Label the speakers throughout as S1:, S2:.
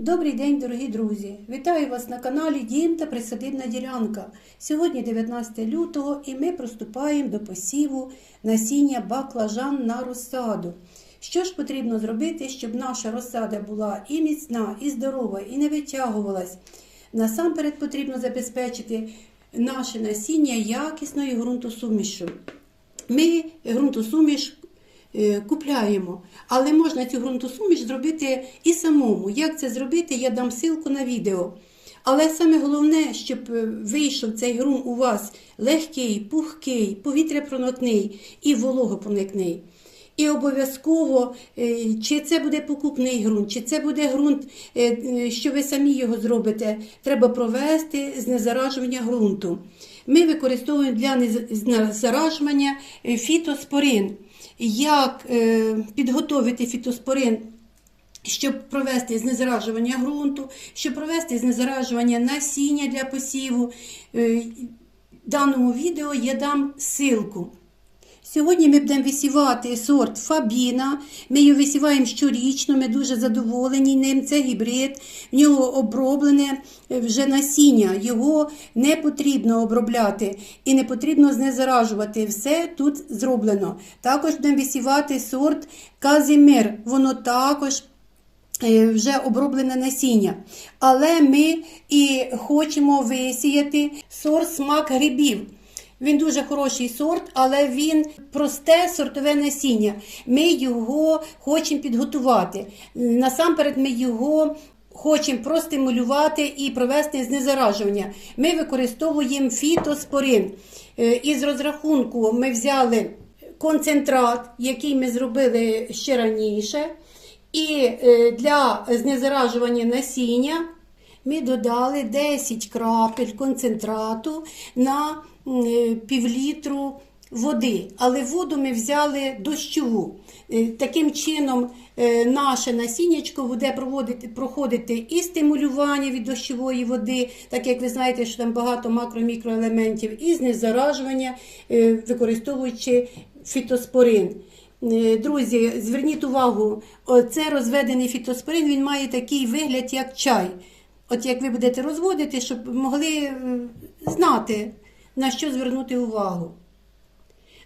S1: Добрий день, дорогі друзі! Вітаю вас на каналі Дім та Присадибна ділянка. Сьогодні 19 лютого і ми приступаємо до посіву насіння баклажан на розсаду. Що ж потрібно зробити, щоб наша розсада була і міцна, і здорова, і не витягувалась? Насамперед потрібно забезпечити наше насіння якісною ґрунтосумішю. Ми ґрунтосуміш купляємо, але можна цю ґрунтосуміш зробити і самому. Як це зробити, я дам ссылку на відео. Але саме головне, щоб е, вийшов цей ґрунт у вас легкий, пухкий, повітряпроникний і вологопроникний. І обов'язково, е, чи це буде покупний ґрунт, чи це буде ґрунт, е, е, що ви самі його зробите, треба провести знезаражування ґрунту. Ми використовуємо для нез- знезаражування е, фітоспорин. Як е, підготовити фітоспорин щоб провести знезаражування ґрунту, щоб провести знезаражування насіння для посіву. Е, В даному відео я дам ссылку. Сьогодні ми будемо висівати сорт Фабіна. Ми його висіваємо щорічно, ми дуже задоволені ним. Це гібрид. В нього оброблене вже насіння. Його не потрібно обробляти і не потрібно знезаражувати. Все тут зроблено. Також будемо висівати сорт Казімир. Воно також е, вже оброблене насіння. Але ми і хочемо висіяти сорт смак грибів. Він дуже хороший сорт, але він просте сортове насіння. Ми його хочемо підготувати. Насамперед, ми його хочемо простимулювати і провести знезаражування. Ми використовуємо фітоспорин. Е, Із розрахунку ми взяли концентрат, який ми зробили ще раніше. І е, для знезаражування насіння ми додали 10 крапель концентрату на е, півлітру води. Але воду ми взяли дощову. Е, Таким чином, е, наше насіннячко буде проводити, проходити і стимулювання від дощової води, так як ви знаєте, що там багато макро-мікроелементів, і знезаражування, використовуючи фітоспорин. Друзі, зверніть увагу, це розведений фітоспорин, він має такий вигляд, як чай. От як ви будете розводити, щоб могли е, знати, на що звернути увагу.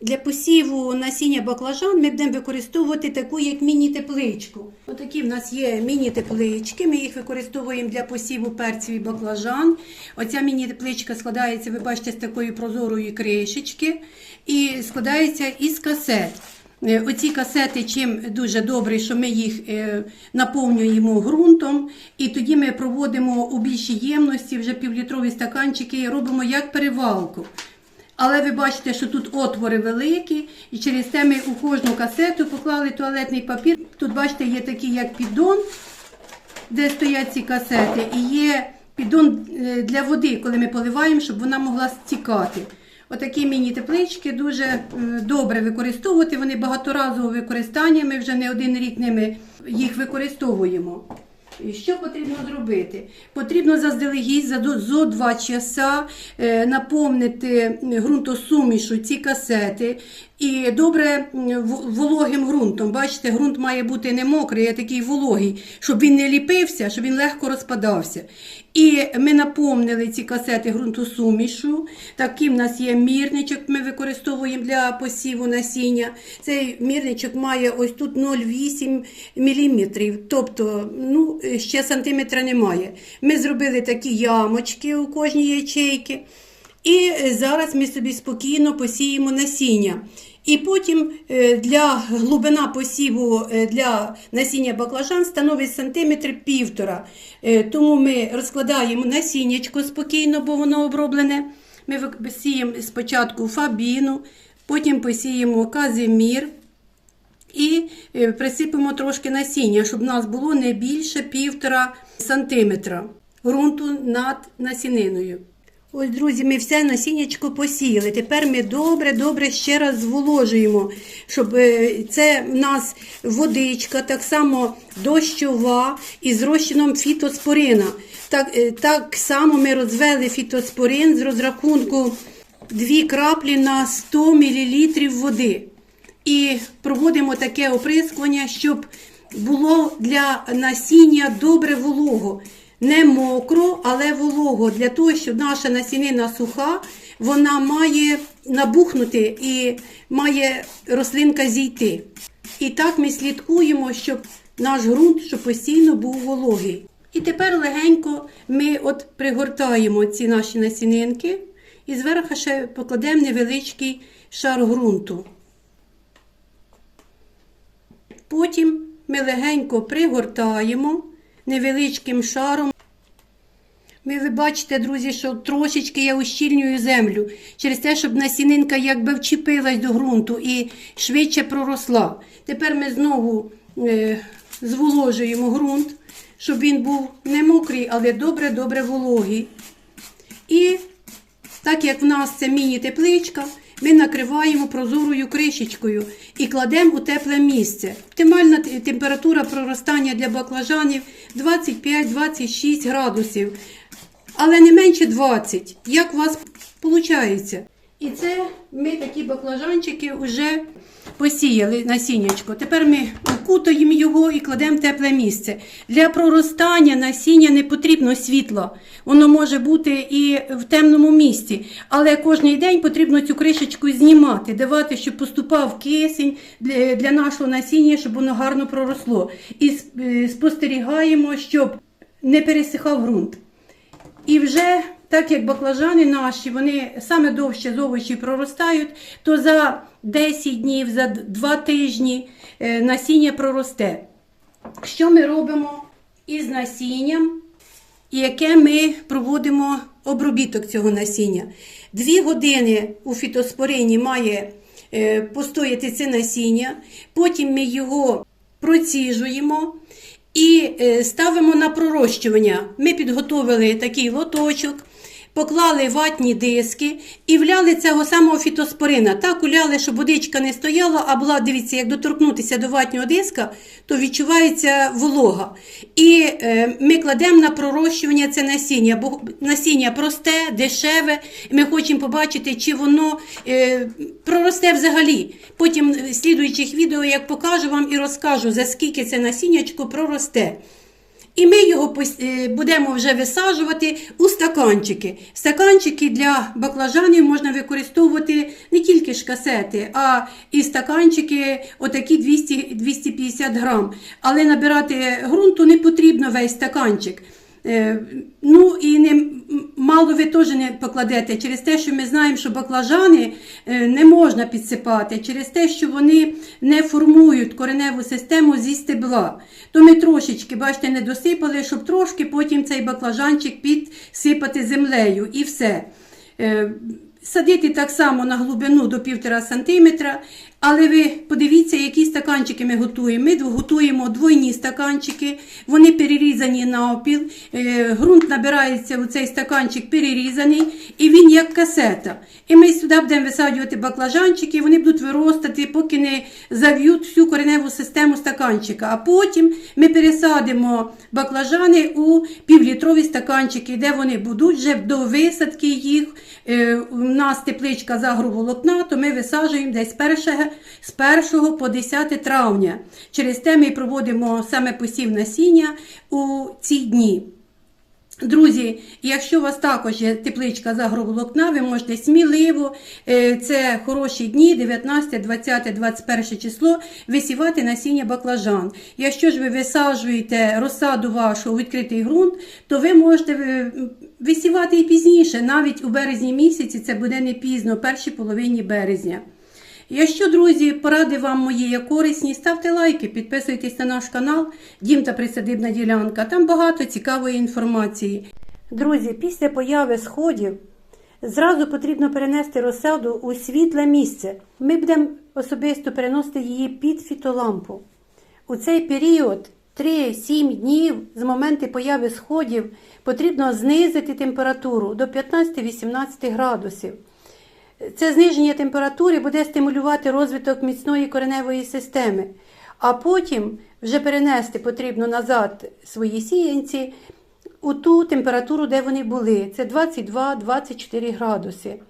S1: Для посіву насіння баклажан ми будемо використовувати таку, як міні-тепличку. Отакі в нас є міні-теплички. Ми їх використовуємо для посіву перців і баклажан. Оця міні-тепличка складається, ви бачите, з такої прозорої кришечки і складається із касет. Е, Оці касети чим дуже добре, що ми їх е, наповнюємо ґрунтом, і тоді ми проводимо у більшій ємності вже півлітрові стаканчики робимо як перевалку. Але ви бачите, що тут отвори великі, і через те ми у кожну касету поклали туалетний папір. Тут, бачите, є такий як піддон, де стоять ці касети, і є піддон е, для води, коли ми поливаємо, щоб вона могла стікати. Отакі міні-теплички дуже е, добре використовувати. Вони багаторазового використання. Ми вже не один рік ними їх використовуємо. І Що потрібно зробити? Потрібно заздалегідь за зо два часа е, наповнити ґрунтосумішу ці касети і добре вологим ґрунтом. Бачите, ґрунт має бути не мокрий, а такий вологий, щоб він не ліпився, щоб він легко розпадався. І ми наповнили ці касети ґрунтосумішу. Такий в нас є мірничок, ми використовуємо для посіву насіння. Цей мірничок має ось тут 0,8 мм, тобто ну, ще сантиметра немає. Ми зробили такі ямочки у кожній ячейки. І зараз ми собі спокійно посіємо насіння. І потім е, для глибина посіву е, для насіння баклажан становить сантиметр півтора. Е, Тому ми розкладаємо насіннячко спокійно, бо воно оброблене. Ми вик- сіємо спочатку фабіну, потім посіємо казимір і присипемо трошки насіння, щоб у нас було не більше півтора сантиметра ґрунту над насіниною. Ось, друзі, ми все насіннячко посіяли. Тепер ми добре-добре ще раз зволожуємо, щоб е, це в нас водичка, так само дощова із розчином фітоспорина. Так, е, так само ми розвели фітоспорин з розрахунку 2 краплі на 100 мл води. І проводимо таке оприскування, щоб було для насіння добре волого. Не мокро, але волого. Для того, щоб наша насінина суха, вона має набухнути і має рослинка зійти. І так ми слідкуємо, щоб наш ґрунт щоб постійно був вологий. І тепер легенько ми от пригортаємо ці наші насінинки і зверху ще покладемо невеличкий шар ґрунту. Потім ми легенько пригортаємо невеличким шаром. Ви бачите, друзі, що трошечки я ущільнюю землю через те, щоб насінинка якби вчепилась до ґрунту і швидше проросла. Тепер ми знову е, зволожуємо ґрунт, щоб він був не мокрий, але добре-добре вологий. І так як в нас це міні-тепличка, ми накриваємо прозорою кришечкою і кладемо у тепле місце. Оптимальна температура проростання для баклажанів 25-26 градусів, але не менше 20. Як у вас виходить? І це ми такі баклажанчики вже посіяли насіннячко. Тепер ми окутуємо його і кладемо в тепле місце. Для проростання насіння не потрібно світла. Воно може бути і в темному місці, але кожен день потрібно цю кришечку знімати, давати, щоб поступав кисень для, для нашого насіння, щоб воно гарно проросло. І е, спостерігаємо, щоб не пересихав ґрунт. І вже так як баклажани наші, вони саме довше з овочів проростають, то за 10 днів, за 2 тижні е, насіння проросте. Що ми робимо із насінням, яке ми проводимо обробіток цього насіння? Дві години у фітоспорині має е, постояти це насіння, потім ми його проціжуємо і е, ставимо на пророщування. Ми підготовили такий лоточок, поклали ватні диски і вляли цього самого фітоспорина. Так уляли, щоб водичка не стояла, а була, дивіться, як доторкнутися до ватнього диска, то відчувається волога. І е, ми кладемо на пророщування це насіння, бо насіння просте, дешеве. Ми хочемо побачити, чи воно е, проросте взагалі. Потім в слідуючих відео, як покажу вам і розкажу, за скільки це насіннячко проросте. І ми його е, будемо вже висаджувати у стаканчики. Стаканчики для баклажанів можна використовувати не тільки ж касети, а і стаканчики отакі 200, 250 грам. Але набирати ґрунту не потрібно весь стаканчик. Е, Ну і не мало ви теж не покладете через те, що ми знаємо, що баклажани е, не можна підсипати, через те, що вони не формують кореневу систему зі стебла. То ми трошечки, бачите, не досипали, щоб трошки потім цей баклажанчик підсипати землею і все. Е, Садити так само на глибину до 1,5 см, але ви подивіться, які стаканчики ми готуємо. Ми готуємо двойні стаканчики, вони перерізані навпіл, е, ґрунт набирається у цей стаканчик перерізаний, і він як касета. І ми сюди будемо висаджувати баклажанчики, вони будуть виростати, поки не зав'ють всю кореневу систему стаканчика. А потім ми пересадимо баклажани у півлітрові стаканчики, де вони будуть вже до висадки їх. Е, У нас тепличка з то ми висаджуємо десь з 1 по 10 травня. Через те ми проводимо саме посів насіння у ці дні. Друзі, якщо у вас також є тепличка з агроволокна, ви можете сміливо, е, це хороші дні, 19, 20, 21 число, висівати насіння баклажан. Якщо ж ви висаджуєте розсаду вашу у відкритий ґрунт, то ви можете е, висівати і пізніше, навіть у березні місяці, це буде не пізно, першій половині березня. Якщо, друзі, поради вам мої є корисні, ставте лайки, підписуйтесь на наш канал Дім та Присадибна ділянка. Там багато цікавої інформації. Друзі, після появи сходів зразу потрібно перенести розсаду у світле місце. Ми будемо особисто переносити її під фітолампу. У цей період 3-7 днів з моменту появи сходів потрібно знизити температуру до 15-18 градусів. Це зниження температури буде стимулювати розвиток міцної кореневої системи, а потім вже перенести потрібно назад свої сіянці у ту температуру, де вони були. Це 22-24 градуси.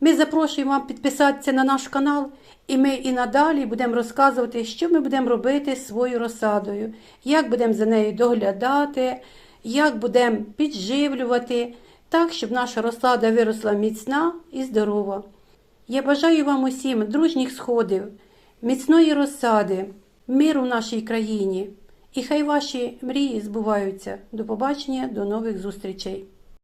S1: Ми запрошуємо вам підписатися на наш канал, і ми і надалі будемо розказувати, що ми будемо робити з своєю розсадою, як будемо за нею доглядати, як будемо підживлювати, так, щоб наша розсада виросла міцна і здорова. Я бажаю вам усім дружніх сходів, міцної розсади, миру в нашій країні. І хай ваші мрії збуваються. До побачення, до нових зустрічей.